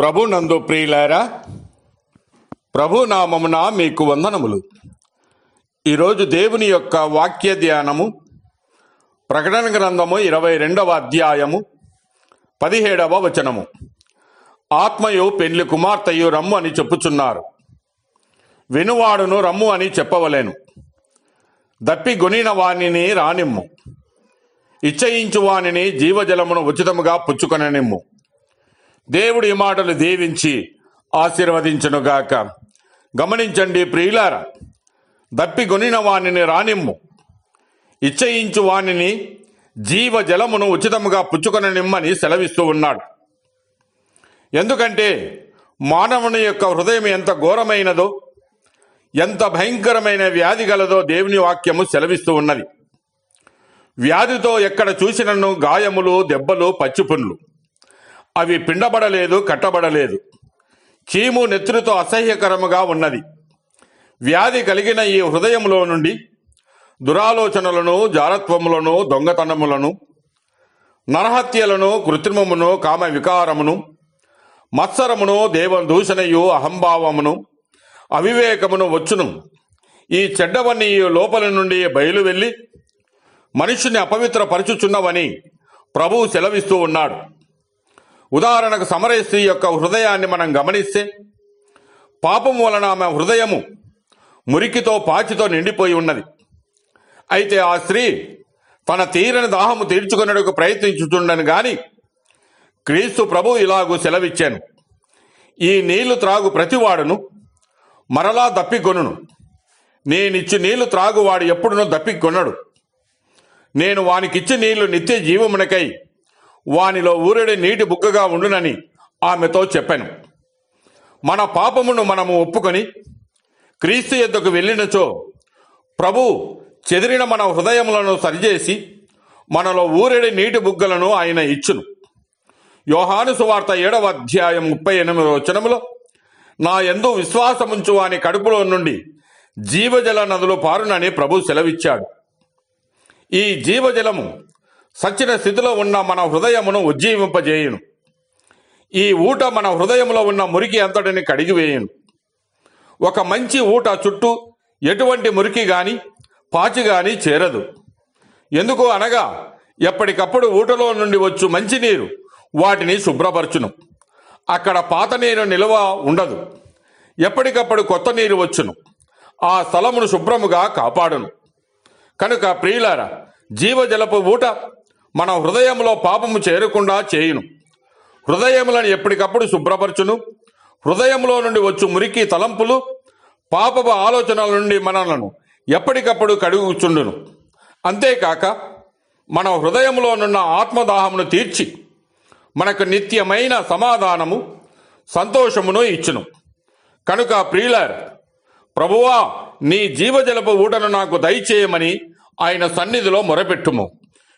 ప్రభు నందు ప్రియులారా ప్రభు నామమున మీకు వందనములు. ఈరోజు దేవుని యొక్క వాక్య ధ్యానము ప్రకటన గ్రంథము ఇరవై రెండవ అధ్యాయము పదిహేడవ వచనము. ఆత్మయు పెళ్ళి కుమార్తెయు రమ్ము అని చెప్పుచున్నారు. వినువాడును రమ్ము అని చెప్పవలేను. దప్పి గొనిన వానిని రానిమ్ము. ఇచ్చయించు వానిని జీవజలమును ఉచితముగా పుచ్చుకొననిమ్ము. దేవుడి ఈ మాటలు దీవించి ఆశీర్వదించునుగాక. గమనించండి ప్రియులార దప్పి వాణిని వానిని రానిమ్ము. ఇచ్చయించు వానిని జీవ జలమును ఉచితముగా పుచ్చుకొననిమ్మని సెలవిస్తూ ఉన్నాడు. ఎందుకంటే మానవుని యొక్క హృదయం ఎంత ఘోరమైనదో ఎంత భయంకరమైన వ్యాధి గలదో దేవుని వాక్యము సెలవిస్తూ ఉన్నది. వ్యాధితో ఎక్కడ చూసినను గాయములు దెబ్బలు పచ్చిపుండ్లు. అవి పిండబడలేదు కట్టబడలేదు. చీము నెత్తురుతో అసహ్యకరముగా ఉన్నది. వ్యాధి కలిగిన ఈ హృదయంలో నుండి దురాలోచనలను జారత్వములను దొంగతనములను నరహత్యలను కృత్రిమమును కామ వికారమును మత్సరమును దేవ దూషణయు అహంభావమును అవివేకమును వచ్చును. ఈ చెడ్డవన్నీ లోపల నుండి బయలు వెళ్ళి మనుషుని అపవిత్రపరచుచున్నవని ప్రభువు సెలవిస్తూ ఉన్నాడు. ఉదాహరణకు సమరయ స్త్రీ యొక్క హృదయాన్ని మనం గమనిస్తే పాపం వలన ఆమె హృదయము మురికితో పాచితో నిండిపోయి ఉన్నది. అయితే ఆ స్త్రీ తన తీరని దాహము తీర్చుకునేందుకు ప్రయత్నించుతుండను గాని క్రీస్తు ప్రభు ఇలాగూ సెలవిచ్చాను. ఈ నీళ్ళు త్రాగు ప్రతివాడును మరలా దప్పికొనును. నేనిచ్చి నీళ్ళు త్రాగువాడు ఎప్పుడునూ దప్పికొనడు. నేను వానికిచ్చి నీళ్ళు నిత్య జీవమునకై వానిలో ఊరడి నీటి బుగ్గగా ఉండునని ఆమెతో చెప్పాను. మన పాపమును మనము ఒప్పుకొని క్రీస్తు ఎద్దకు వెళ్ళినచో ప్రభు చెదిరిన మన హృదయములను సరిచేసి మనలో ఊరడి నీటి బుగ్గలను ఆయన ఇచ్చును. యోహాను సువార్త ఏడవ అధ్యాయం ముప్పై ఎనిమిదవ వచనములో నా ఎందు విశ్వాసముంచు వాని కడుపులో నుండి జీవజల నదులు పారునని ప్రభు సెలవిచ్చాడు. ఈ జీవజలము సచ్చిన స్థితిలో ఉన్న మన హృదయమును ఉజ్జీవింపజేయును. ఈ ఊట మన హృదయంలో ఉన్న మురికి అంతటిని కడిగివేయును. ఒక మంచి ఊట చుట్టూ ఎటువంటి మురికి గాని పాచి గాని చేరదు. ఎందుకు అనగా ఎప్పటికప్పుడు ఊటలో నుండి వచ్చు మంచినీరు వాటిని శుభ్రపరచును. అక్కడ పాత నీరు నిల్వ ఉండదు. ఎప్పటికప్పుడు కొత్త నీరు వచ్చును. ఆ స్థలమును శుభ్రముగా కాపాడును. కనుక ప్రియులారా జీవజలపు ఊట మన హృదయంలో పాపము చేరకుండా చేయును. హృదయములను ఎప్పటికప్పుడు శుభ్రపరచును. హృదయంలో నుండి వచ్చు మురికి తలంపులు పాపపు ఆలోచనల నుండి మనలను ఎప్పటికప్పుడు కడుగుచుండును. అంతేకాక మన హృదయంలోనున్న ఆత్మదాహమును తీర్చి మనకు నిత్యమైన సమాధానము సంతోషమును ఇచ్చును. కనుక ప్రియులర్ ప్రభువా నీ జీవజలపు ఊటను నాకు దయచేయమని ఆయన సన్నిధిలో మొరపెట్టుము.